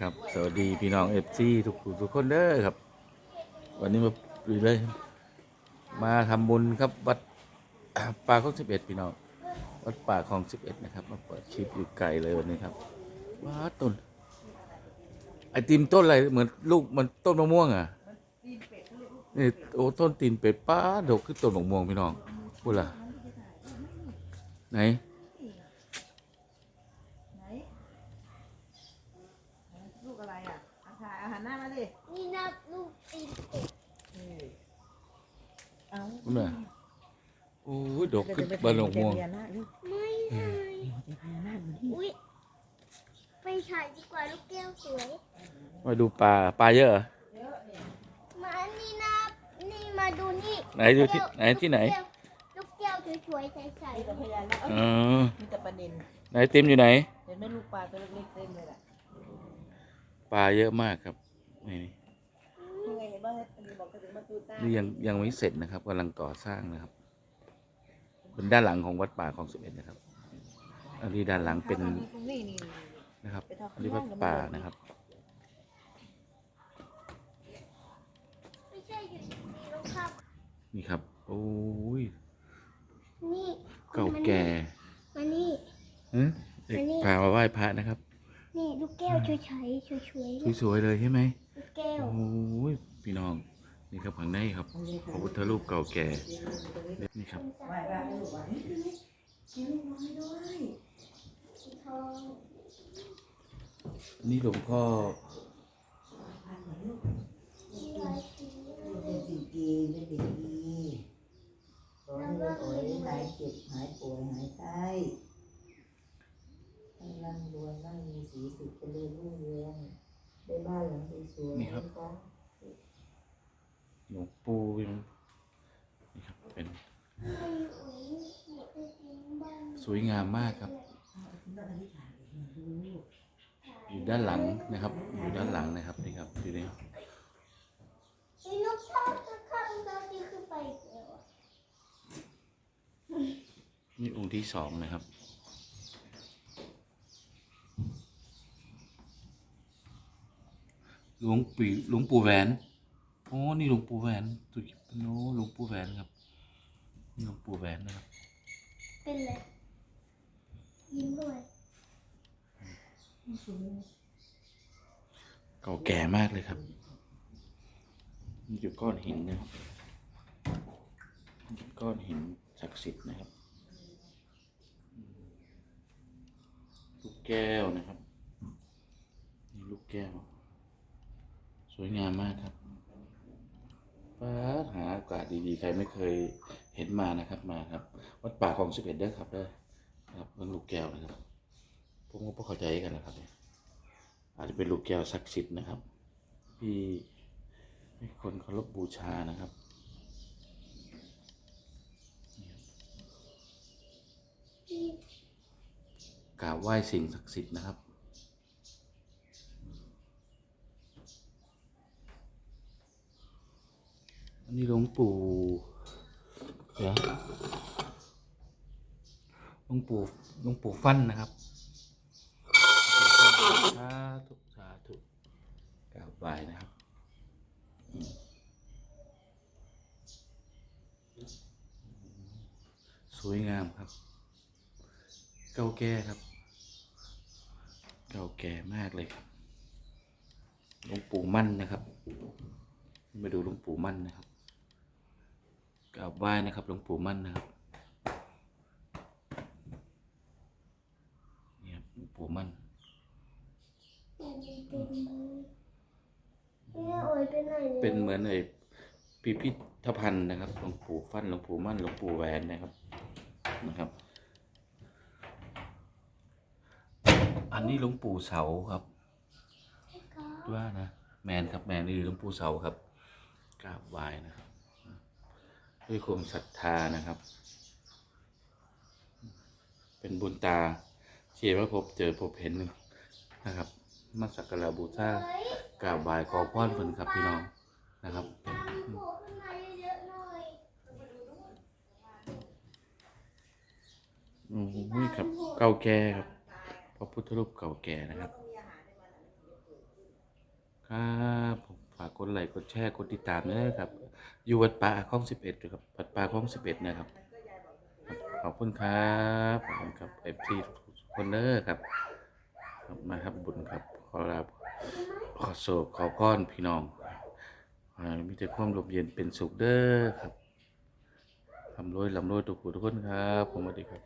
ครับ สวัสดีพี่น้องเอฟซีทุกทุกคนเด้อครับ วันนี้มาดูเลย มาทำบุญครับวัดป่าของสิบเอ็ดพี่น้อง วัดป่าของสิบเอ็ดนะครับ มาเปิดคลิปอยู่ไกลเลยวันนี้ครับว้าต้นไอติมต้นอะไรเหมือนลูกมันต้นมะม่วงอะนี่โอ้ต้นตีนเป็ดป้าดกขึ้นต้นมะม่วงพี่น้องพูดล่ะไหน ไหนลูกอะไร อะอาหารอาหารหน้ามาดินี่นับลูกตีนเป็ดเอาพูดล่ะโอ้ยดกขึ้นบ้านมะม่วง เดี๋ยหน้าลูกไม่ได้เดี๋ยวพญานาคมาดิอุ้ยไปถ่ายดีกว่าลูกแก้วสวย มาดูปลาปลาเยอะเหรอ มานี่นะ นี่มาดูนี่ไหนดูที่ไหนที่ไหน ลูกแก้วสวยๆใสมีแต่พญานาคอ๋อมีแต่ประเด็นไหนติมอยู่ไหน เห็นไหมลูกปลาตัวเล็กๆเต็มเลยล่ะป ลาเยอะมากครับนี่ยังไงเห็นบ้างอันนี้บอกกระถึงมาตูต้านี่ยังยังไม่เสร็จนะครับกำลังก่อสร้างนะครับเป็นด้านหลังของวัดป่าของสิบเอ็ดนะครับอันนี้ด้านหลังเป็นตรงนี้นี่นะครับอันนี้วัดป่านะครับๆไม่ใช่อยู่ดีๆลงครับนี่ครับ โอ้ยนี่เก่าแก่มานี่ฮะเด็กพามาไหว้พระนะครับ นี่ลูกแก้วสวยๆสวยๆเนี่ยสวยๆเลยใช่ไหมลูกแก้ว โอ้ยพี่น้อง นี่ครับข้างในครับพระพุทธรูปเก่าแก่ นี่ครับ ไหว้พระให้ลูกไหว้กินลูกน้อยด้วยทองนี่หลวงพ่อมีหลายสีเลยเป็นสิ่งดีเป็นสิ่งดีขอให้เราขอให้หายเจ็บหายป่วยหายไข้ให้ร่ำรวยมั่งมีสีสุขเจริญรุ่งเรืองได้ บ้านหลังสวยๆนี่ครับนะคะหลวงปู่นี่ครับเป็นไม่อุ๋ยหมดเลยทิ้งบ้านสวยงามมากครับ อยู่ด้านหลังนะครับ อยู่ด้านหลังนะครับนี่ครับอยู่นี่ไอ้นกชอบจะข้ามเราที่ขึ้นไปอีกแล้วอะนี่องค์ที่สองนะครับ หลวงปีหลวงปู่แหวนโอ้นี่หลวงปู่แหวนตุยโน้หลวงปู่แหวนครับนี่หลวงปู่แหวนนะครับเป็นไรยิ้มด้วยเก่าแก่มากเลยครับนี่อยู่ก้อนหินนะครับก้อนหินศักดิ์สิทธิ์นะครับลูกแก้วนะครับนี่ลูกแก้ว สวยงามมากครับป้าหาโอกาสดีๆ ใครไม่เคยเห็นมานะครับมาครับ วัดป่าของสิบเอ็ดเด้อครับเด้อครับเรื่องลูกแก้วนะครับผมก็พอเข้าใจกันนะครับเนี่ยอาจจะเป็นลูกแก้วศักดิ์สิทธิ์นะครับ ที่ให้คนเคารพบูชานะครับนี่ครับกราบไหว้สิ่งศักดิ์สิทธิ์นะครับ อันนี้หลวงปู่เดี๋ยวหลวงปู่หลวงปู่ฟันนะครับสาธุสาธุกราบไหว้นะครับสวยงามครับ เก่าแก่ครับ เก่าแก่มากเลยครับหลวงปู่มั่นนะครับ มาดูหลวงปู่มั่นนะครับ กราบไหว้นะครับหลวงปู่มั่นนะครับนี่ครับหลวงปู่มั่นเป็นมือเนี่ยโอ้ยเป็นไหนยเป็นเหมือนไอ้พิพิธภัณฑ์นะครับหลวงปู่ฟันหลวงปู่มั่นหลวงปู่แหวนนะครับนะครับ อันนี้หลวงปู่เสาครับว่านะแมนครับแมนนี่หลวงปู่เสาครับกราบไหว้นะครับ ด้วยความศรัทธานะครับ เป็นบุญตาเชื่อว่าพบเจอพบเห็นนะครับ มาสักการะบูชากราบไหว้ขอพรเพิ่นครับพี่น้องนะครับตามโผล่ขึ้ยอะๆหน่อยโอ้โหครับเก่าแก่ครับพระพุทธรูปเก่าแก่นะครับมีอาหารในวันนั้นครับผม ฝากกดไลค์กดแชร์กดติดตามด้วยนะครับ อยู่วัดป่าคลองสิบเอ็ดครับวัดป่าคลองสิบเอ็ดนะครับ ขอบคุณครับขอบคุณครับเอฟซีทุกคนเด้อครับครับมาครับบุญครับ ขอรับขอโศกขอพรพี่น้องอ่ามีแต่ความร่มเย็นเป็นสุขเด้อครับลำรวยลำรวยทุกผู้ทุกคนครับผมสวัสดีครับ